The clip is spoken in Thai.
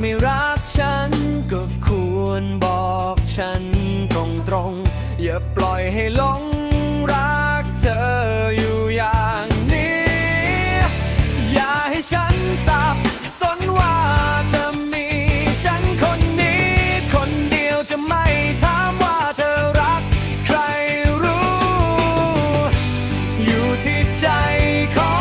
ไม่รักฉัน ก็ควรบอกฉันตรงตรงอย่าปล่อยให้หลงรักเธออยู่อย่างนี้ อย่าให้ฉันสับสนว่าเธอมีฉันคนนี้ คนเดียวจะไม่ถามว่าเธอรักใครรู้ อยู่ที่ใจของ